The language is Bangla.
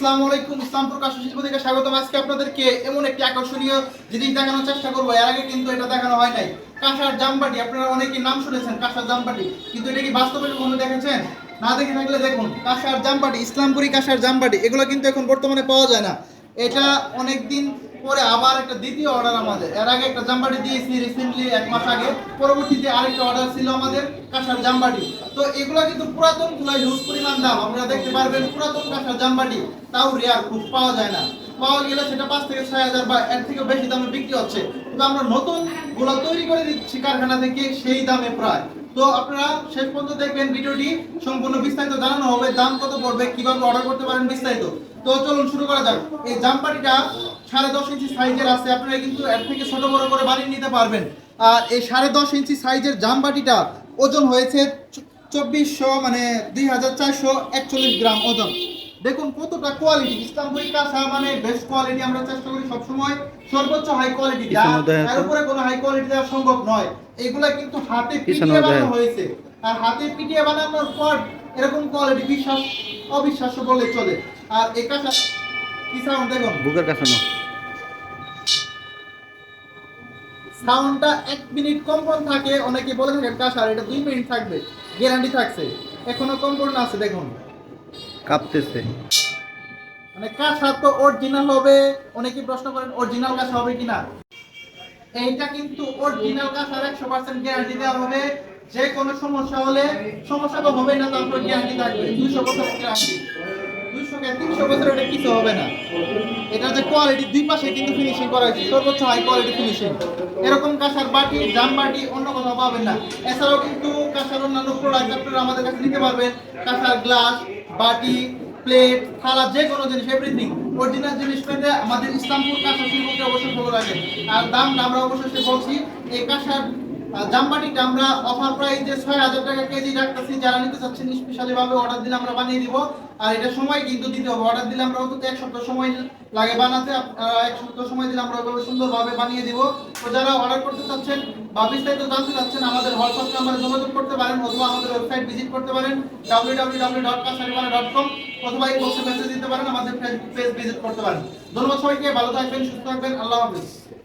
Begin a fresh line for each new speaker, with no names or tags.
আসসালামু আলাইকুম, ইসলাম প্রকাশ শিল্প থেকে স্বাগতম। আজকে আপনাদেরকে এমন একটি আকর্ষণীয় জিনিস দেখানোর চেষ্টা করব। এর আগে কিন্তু এটা দেখানো হয় নাই। কাঁসার জামবাটি, আপনারা অনেকে নাম শুনেছেন কাঁসার জামবাটি, কিন্তু এটা কি বাস্তবে কখনো দেখেছেন? না দেখে থাকলে দেখুন, কাঁসার জামবাটি, ইসলামপুরি কাঁসার জামবাটি, এগুলো কিন্তু এখন বর্তমানে পাওয়া যায় না। এটা অনেক দিন পরে আবার একটা দ্বিতীয় অর্ডার আমাদের। এর আগে একটা জাম্বাটি দিয়েছি রিসেন্টলি এক মাস আগে। পরবর্তীতে আরেকটা অর্ডার ছিল আমাদের কাঁসার জাম্বাটি। তো এগুলো কিন্তু পুরাতন খোলায় হিউজ পরিমাণ দাম। আপনারা দেখতে পারবেন পুরাতন কাঁসার জাম্বাটি, তাও রেয়ার খুব পাওয়া যায় না। পাওয়া গেলে সেটা পাঁচ থেকে ছয় হাজার বা এর থেকে বেশি দামে বিক্রি হচ্ছে। কিন্তু আমরা নতুনগুলো তৈরি করে দিচ্ছি কারখানা থেকে সেই দামে প্রায়। তো আপনারা শেষ পর্যন্ত দেখবেন ভিডিওটি। সম্পূর্ণ বিস্তারিত জানানো হবে, দাম কত পড়বে, কীভাবে অর্ডার করতে পারেন বিস্তারিত। তো চলুন শুরু করা যাক। এই জামপাটিটা সাড়ে দশ ইঞ্চি সাইজের আছে, আপনারা কিন্তু এর থেকে ছোট বড় করে বানিয়ে নিতে পারবেন। আর এই সাড়ে দশ ইঞ্চি সাইজের জামবাটিটা ওজন হয়েছে চব্বিশশো মানে দুই হাজার চারশো একচল্লিশ গ্রাম ওজন। দেখুন কতটা কোয়ালিটি ইসলামপুরি কাঁসা মানে বেস্ট কোয়ালিটি আমরা চেষ্টা করি সবসময় সর্বোচ্চ হাই কোয়ালিটি দেওয়া
পিছনে দেখেন তো।
এর উপরে কোনো হাই কোয়ালিটি দেওয়া সম্ভব নয়। এগুলা কিন্তু হাতে পিটিয়ে বানানো হয়েছে। আর হাতে পিটিয়ে বানানোর পর এরকম কোয়ালিটি বিশ্বাস অবিশ্বাস্য বলে চলে। আর এই কাঁসা কি সাউন্ড দেখুন?
বুকের কাছে না
সাউন্ডটা এক মিনিট কম্পন থাকে অনেকে বলে থাকেন কাঁসার এটা দুই মিনিট থাকবে। গ্যারান্টি থাকছে। এখনও কম্পন আছে দেখুন।
কাঁপতেছে।
মানে কাঁসা তো অরিজিনাল হবে অনেকে প্রশ্ন করেন অরিজিনাল কাঁসা হবে কিনা? এইটা কিন্তু অরিজিনাল কাঁসার একশো পার্সেন্ট গ্যারান্টি দেওয়া হবে, যে কোনো সমস্যা হলে, সমস্যা তো হবে না, তারপর গ্যারান্টি থাকবে। দুইশো গ্যারান্টি বছর না। এছাড়াও কিন্তু কাঁসার অন্যান্য প্রোডাক্ট আপনারা আমাদের কাছে নিতে পারবেন। কাঁসার গ্লাস বাটি প্লেট থালা, যে কোনো জিনিস এভরিথিং অরিজিনাল জিনিস পেতে আমাদের ইসলামপুর কাঁসা শিল্পকে অবশ্যই ভালো রাখেন আর দাম আমরা অবশ্যই বলছি, এই কাঁসার জামবাটিটা আমরা অফার প্রাইসে ছয় হাজার টাকা কেজি যারা নিতে চাচ্ছেন অর্ডার দিলে আমরা বানিয়ে দিব। আর এটা সময় কিন্তু দিতে হবে। অর্ডার দিলে আমরা অন্তত এক সপ্তাহ সময় লাগে বানাতে। এক সপ্তাহ সময় দিলে আমরা ওইভাবে সুন্দরভাবে বানিয়ে দিব। তো যারা অর্ডার করতে চাচ্ছেন বা বিস্তারিত জানতে চাচ্ছেন, আমাদের হোয়াটসঅ্যাপ নাম্বারে যোগাযোগ করতে পারেন অথবা আমাদের ওয়েবসাইট ভিজিট করতে পারেন। www.kasaribana.com অথবা এই মেসেজ দিতে পারেন, আমাদের পেজ ভিজিট করতে পারেন। ধন্যবাদ সবাইকে। ভালো থাকবেন, সুস্থ থাকবেন। আল্লাহ হাফিজ।